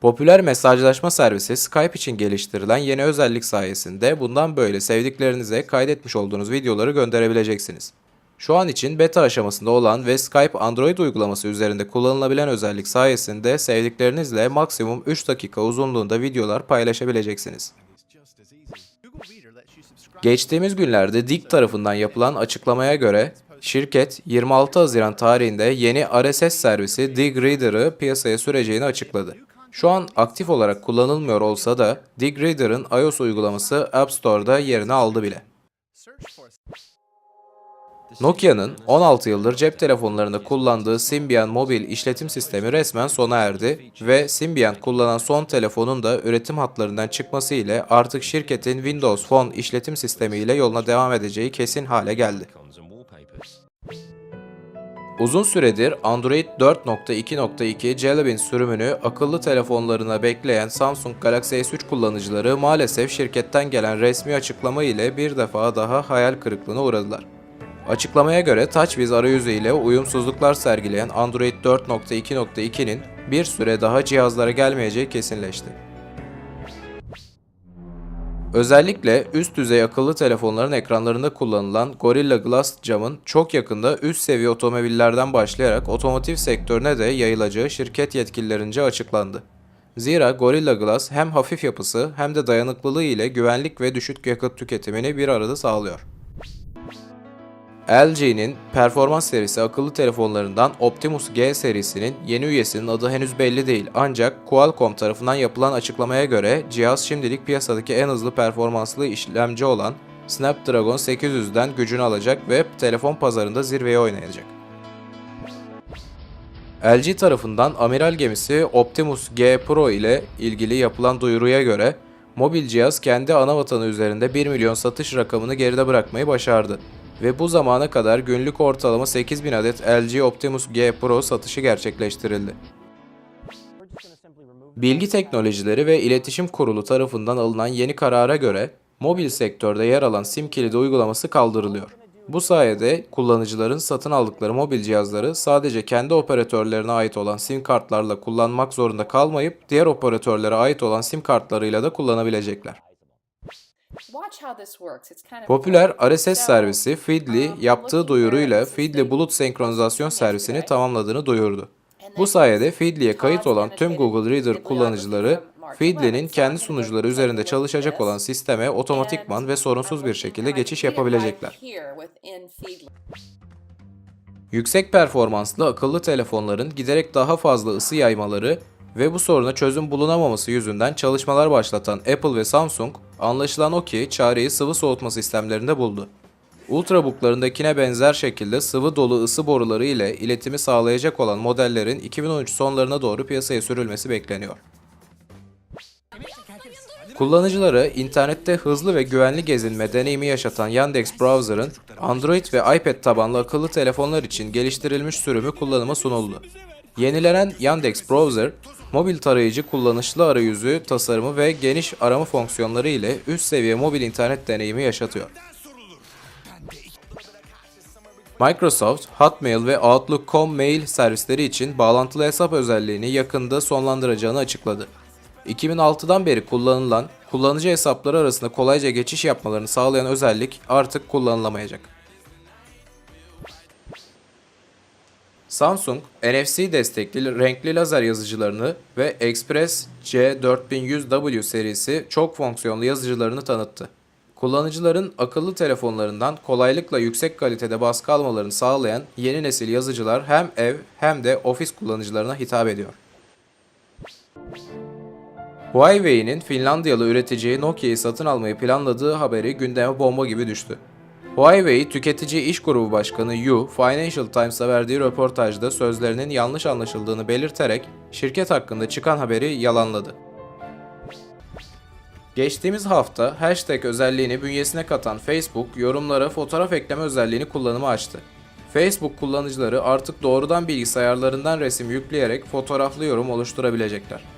Popüler mesajlaşma servisi Skype için geliştirilen yeni özellik sayesinde bundan böyle sevdiklerinize kaydetmiş olduğunuz videoları gönderebileceksiniz. Şu an için beta aşamasında olan ve Skype Android uygulaması üzerinde kullanılabilen özellik sayesinde sevdiklerinizle maksimum 3 dakika uzunluğunda videolar paylaşabileceksiniz. Geçtiğimiz günlerde Dig tarafından yapılan açıklamaya göre şirket 26 Haziran tarihinde yeni RSS servisi Dig Reader'ı piyasaya süreceğini açıkladı. Şu an aktif olarak kullanılmıyor olsa da Dig Reader'ın iOS uygulaması App Store'da yerini aldı bile. Nokia'nın 16 yıldır cep telefonlarında kullandığı Symbian mobil işletim sistemi resmen sona erdi ve Symbian kullanan son telefonun da üretim hatlarından çıkması ile artık şirketin Windows Phone işletim sistemi ile yoluna devam edeceği kesin hale geldi. Uzun süredir Android 4.2.2 Jelly Bean sürümünü akıllı telefonlarına bekleyen Samsung Galaxy S3 kullanıcıları maalesef şirketten gelen resmi açıklama ile bir defa daha hayal kırıklığına uğradılar. Açıklamaya göre TouchWiz arayüzü ile uyumsuzluklar sergileyen Android 4.2.2'nin bir süre daha cihazlara gelmeyeceği kesinleşti. Özellikle üst düzey akıllı telefonların ekranlarında kullanılan Gorilla Glass camın çok yakında üst seviye otomobillerden başlayarak otomotiv sektörüne de yayılacağı şirket yetkililerince açıklandı. Zira Gorilla Glass hem hafif yapısı hem de dayanıklılığı ile güvenlik ve düşük yakıt tüketimini bir arada sağlıyor. LG'nin performans serisi akıllı telefonlarından Optimus G serisinin yeni üyesinin adı henüz belli değil ancak Qualcomm tarafından yapılan açıklamaya göre cihaz şimdilik piyasadaki en hızlı performanslı işlemci olan Snapdragon 800'den gücünü alacak ve telefon pazarında zirveye oynayacak. LG tarafından amiral gemisi Optimus G Pro ile ilgili yapılan duyuruya göre mobil cihaz kendi ana vatanı üzerinde 1 milyon satış rakamını geride bırakmayı başardı ve bu zamana kadar günlük ortalama 8000 adet LG Optimus G Pro satışı gerçekleştirildi. Bilgi Teknolojileri ve İletişim Kurulu tarafından alınan yeni karara göre mobil sektörde yer alan sim kilidi uygulaması kaldırılıyor. Bu sayede kullanıcıların satın aldıkları mobil cihazları sadece kendi operatörlerine ait olan sim kartlarla kullanmak zorunda kalmayıp diğer operatörlere ait olan sim kartlarıyla da kullanabilecekler. Popüler RSS servisi Feedly yaptığı duyuruyla Feedly bulut senkronizasyon servisini tamamladığını duyurdu. Bu sayede Feedly'ye kayıt olan tüm Google Reader kullanıcıları Feedly'nin kendi sunucuları üzerinde çalışacak olan sisteme otomatikman ve sorunsuz bir şekilde geçiş yapabilecekler. Yüksek performanslı akıllı telefonların giderek daha fazla ısı yaymaları ve bu soruna çözüm bulunamaması yüzünden çalışmalar başlatan Apple ve Samsung, anlaşılan o ki çareyi sıvı soğutma sistemlerinde buldu. Ultrabook'larındakine benzer şekilde sıvı dolu ısı boruları ile iletimi sağlayacak olan modellerin 2013 sonlarına doğru piyasaya sürülmesi bekleniyor. Kullanıcılara internette hızlı ve güvenli gezinme deneyimi yaşatan Yandex Browser'ın Android ve iPad tabanlı akıllı telefonlar için geliştirilmiş sürümü kullanıma sunuldu. Yenilenen Yandex Browser, mobil tarayıcı kullanışlı arayüzü tasarımı ve geniş arama fonksiyonları ile üst seviye mobil internet deneyimi yaşatıyor. Microsoft, Hotmail ve Outlook.com mail servisleri için bağlantılı hesap özelliğini yakında sonlandıracağını açıkladı. 2006'dan beri kullanılan, kullanıcı hesapları arasında kolayca geçiş yapmalarını sağlayan özellik artık kullanılamayacak. Samsung, NFC destekli renkli lazer yazıcılarını ve Express C4100W serisi çok fonksiyonlu yazıcılarını tanıttı. Kullanıcıların akıllı telefonlarından kolaylıkla yüksek kalitede baskı almalarını sağlayan yeni nesil yazıcılar hem ev hem de ofis kullanıcılarına hitap ediyor. Huawei'nin Finlandiyalı üreticiyi Nokia'yı satın almayı planladığı haberi gündeme bomba gibi düştü. Huawei Tüketici İş Grubu Başkanı Yu, Financial Times'a verdiği röportajda sözlerinin yanlış anlaşıldığını belirterek şirket hakkında çıkan haberi yalanladı. Geçtiğimiz hafta hashtag özelliğini bünyesine katan Facebook, yorumlara fotoğraf ekleme özelliğini kullanıma açtı. Facebook kullanıcıları artık doğrudan bilgisayarlarından resim yükleyerek fotoğraflı yorum oluşturabilecekler.